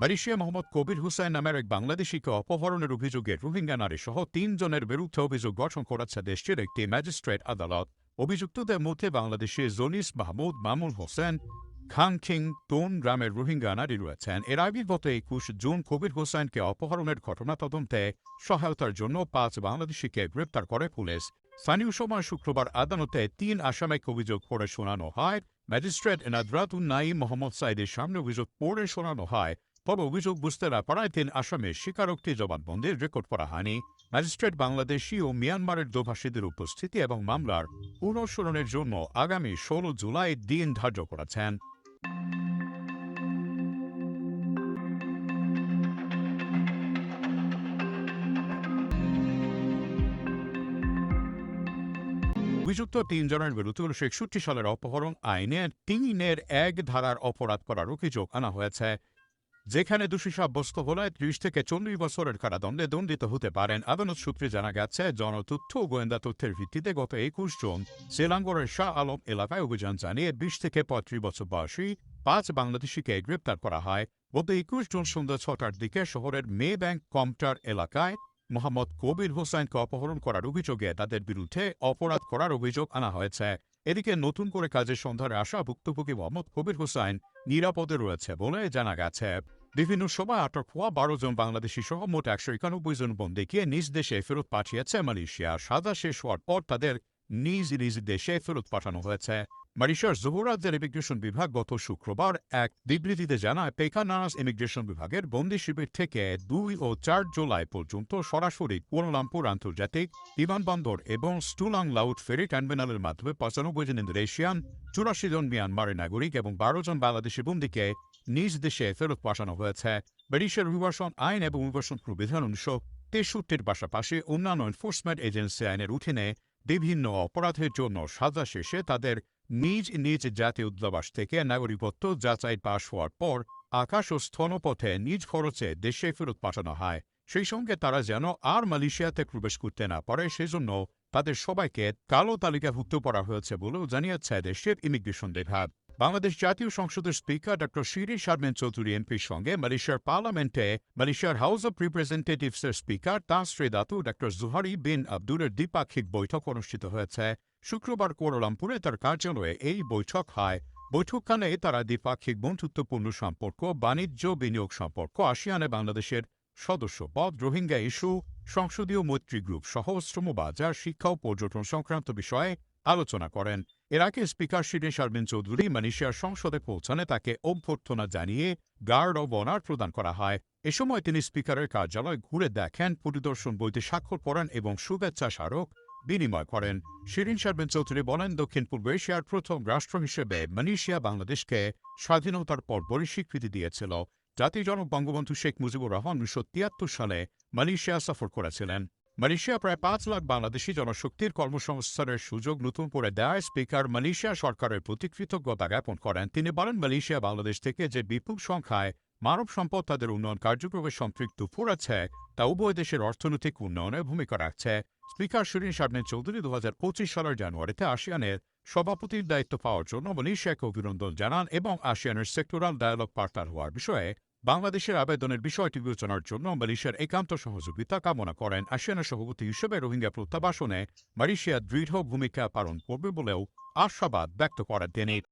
Malaysia Mohammad কবির হুসাইন নামের এক বাংলাদেশিকে অপহরণের অভিযোগে রোহিঙ্গা নারী সহ তিনজনের বিরুদ্ধে অভিযোগ গঠন করেছে দেশটির একটি ম্যাজিস্ট্রেট আদালত। অভিযুক্তদের মধ্যে বাংলাদেশের জনিস মাহমুদ মামুন হোসেন কিং তোন গ্রামের রোহিঙ্গা নারী রয়েছেন। এর আগে গত একুশ জুন কবির হোসেনকে অপহরণের ঘটনা তদন্তে সহায়তার জন্য পাঁচ বাংলাদেশিকে গ্রেপ্তার করে পুলিশ। স্থানীয় সময় শুক্রবার আদালতে তিন আসামিক অভিযোগ করে শোনানো হয়। ম্যাজিস্ট্রেট এনাদরাতুন নাইম মোহাম্মদ সাইদের সামনে অভিযোগ পড়ে শোনানো হয়। তবে অভিযোগ বুঝতে না পারায় তিন আসামে স্বীকারোক্তি জবানবন্দির রেকর্ড করা হয়নি। ম্যাজিস্ট্রেট বাংলাদেশি ও মিয়ানমারের দোভাষীদের উপস্থিতি এবং মামলার পুনঃস্মরণের জন্য আগামী ষোলো জুলাই দিন ধার্য করেছেন। অভিযুক্ত তিনজনের বিরুদ্ধে উনিশশো একষট্টি সালের অপহরণ আইনে তিনের এক ধারার অপরাধ করার অভিযোগ আনা হয়েছে। যেখানে দোষী সাব্যস্ত হলে ত্রিশ থেকে চল্লিশ বছরের কারাদণ্ডে দণ্ডিত হতে পারেন, আদালত সূত্রে জানা গেছে, জনতথ্য ও গোয়েন্দা তথ্যের ভিত্তিতে গত একুশ জন সেলাঙ্গরের শাহ আলম এলাকায় অভিযান চালিয়ে বিশ থেকে পঁয়ত্রিশ বছর বয়সী পাঁচ বাংলাদেশিকে গ্রেপ্তার করা হয়। গত একুশ জন সন্ধ্যা ছটার দিকে শহরের মে ব্যাংক কমটার এলাকায় মোহাম্মদ কবির হোসাইনকে অপহরণ করার অভিযোগে তাদের বিরুদ্ধে অপরাধ করার অভিযোগ আনা হয়েছে। এদিকে নতুন করে কাজের সন্ধানে আসা ভুক্তভোগী মোহাম্মদ কবির হোসাইন নিরাপদে রয়েছে বলে জানা গেছে। বিভিন্ন সময় আটক হওয়া বারো জন বাংলাদেশি সহ মোট একশো একানব্বই জন বন্দীকে নিজ দেশে ফেরত পাঠিয়েছে মালয়েশিয়া। সাজা শেষ হওয়ার পর তাদের নিজ নিজ দেশে ফেরত পাঠানো হয়েছে মারিশার জহুরাজ্যের ইমিগ্রেশন বিভাগ গত শুক্রবার এক বিবৃতিতে জানায় পেকানাস ইমিগ্রেশন বিভাগের বন্দি শিবির থেকে দুই ও চার জুলাই পর্যন্ত সরাসরি কুয়ালালামপুর আন্তর্জাতিক বিমানবন্দর এবং স্টুলাং লাউট ফেরি টার্মিনালের মাধ্যমে পঁচানব্বই জন ইন্দোনেশিয়ান চুরাশি জন মিয়ানমারের নাগরিক এবং বারো জন বাংলাদেশি বন্দীকে নিজ দেশে ফেরত পাঠানো হয়েছে ব্রিটিশের অভিবাসন আইন এবং অভিবাসন প্রবিধান উনিশশো তেষট্টির পাশাপাশি অন্যান্য এনফোর্সমেন্ট এজেন্সি আইনের অধীনে বিভিন্ন অপরাধের জন্য সাজা শেষে তাদের নিজ নিজ জাতীয় উদ্যাবাস থেকে নাগরিকত্ব যাচাই পাশ হওয়ার পর আকাশ ও স্থনপথে নিজ খরচে দেশে ফেরত পাঠানো হয়। সেই সঙ্গে তারা যেন আর মালয়েশিয়াতে প্রবেশ করতে না পারে, সেজন্য তাদের সবাইকে কালো তালিকাভুক্ত করা হয়েছে বলেও জানিয়েছে দেশের ইমিগ্রেশন বিভাগ। বাংলাদেশ জাতীয় সংসদের স্পিকার ডক্টর শিরি শারমেন চৌধুরী এমপির সঙ্গে মালয়েশিয়ার পার্লামেন্টে মালয়েশিয়ার হাউস অব রিপ্রেজেন্টেটিভসের স্পিকার তাসরে দাতু ডক্টর জুহারি বিন আব্দুলের দ্বিপাক্ষিক বৈঠক অনুষ্ঠিত হয়েছে। শুক্রবার কোয়ালালামপুরে তার কার্যালয়ে এই বৈঠক হয়। বৈঠকখানে তারা দ্বিপাক্ষিক বন্ধুত্বপূর্ণ সম্পর্ক, বাণিজ্য, বিনিয়োগ সম্পর্ক, আসিয়ানে বাংলাদেশের সদস্য পদ, রোহিঙ্গা ইস্যু, সংসদীয় মৈত্রী গ্রুপ সহ শ্রমবাজার, শিক্ষা ও পর্যটন সংক্রান্ত বিষয়ে আলোচনা করেন। এর আগে স্পিকার শিরিন শারমিন চৌধুরী মালয়েশিয়ার সংসদে পৌঁছানে তাকে অভ্যর্থনা জানিয়ে গার্ড অব অনার প্রদান করা হয়। এ সময় তিনি স্পিকারের কার্যালয় ঘুরে দেখেন, পরিদর্শন বইতে স্বাক্ষর করেন এবং শুভেচ্ছা স্মারক বিনিময় করেন। শিরিন শারমিন চৌধুরী বলেন, দক্ষিণ পূর্ব এশিয়ার প্রথম রাষ্ট্র হিসেবে মালয়েশিয়া বাংলাদেশকে স্বাধীনতার পরপরই স্বীকৃতি দিয়েছিল। জাতির জনক বঙ্গবন্ধু শেখ মুজিবুর রহমান উনিশশো তিয়াত্তর সালে মালয়েশিয়া সফর করেছিলেন। মালয়েশিয়া প্রায় পাঁচ লাখ বাংলাদেশি জনশক্তির কর্মসংস্থানের সুযোগ নতুন করে দেয় স্পিকার মালয়েশিয়া সরকারের প্রতি কৃতজ্ঞতা জ্ঞাপন করেন। তিনি বলেন, মালয়েশিয়া বাংলাদেশ থেকে যে বিপুল সংখ্যায় মানব সম্পদ তাদের উন্নয়ন কার্যক্রমে সম্পৃক্ত করেছে, তা উভয় দেশের অর্থনৈতিক উন্নয়নে ভূমিকা রাখছে। স্পিকার শিরিন শারমিন চৌধুরী দু হাজার পঁচিশ সালের জানুয়ারিতে আসিয়ানের সভাপতির দায়িত্ব পাওয়ার জন্য মালয়েশিয়াকে অভিনন্দন জানান এবং আসিয়ানের সেক্টরাল ডায়ালগ পার্টনার হওয়ার বিষয়ে বাংলাদেশের আবেদনের বিষয়টি বিবেচনার জন্য মালয়েশিয়ার একান্ত সহযোগিতা কামনা করেন আসিয়ানের সভাপতি হিসেবে রোহিঙ্গা প্রত্যাবাসনে মালয়েশিয়া দৃঢ় ভূমিকা পালন করবে বলেও আশাবাদ ব্যক্ত করেন তিনি।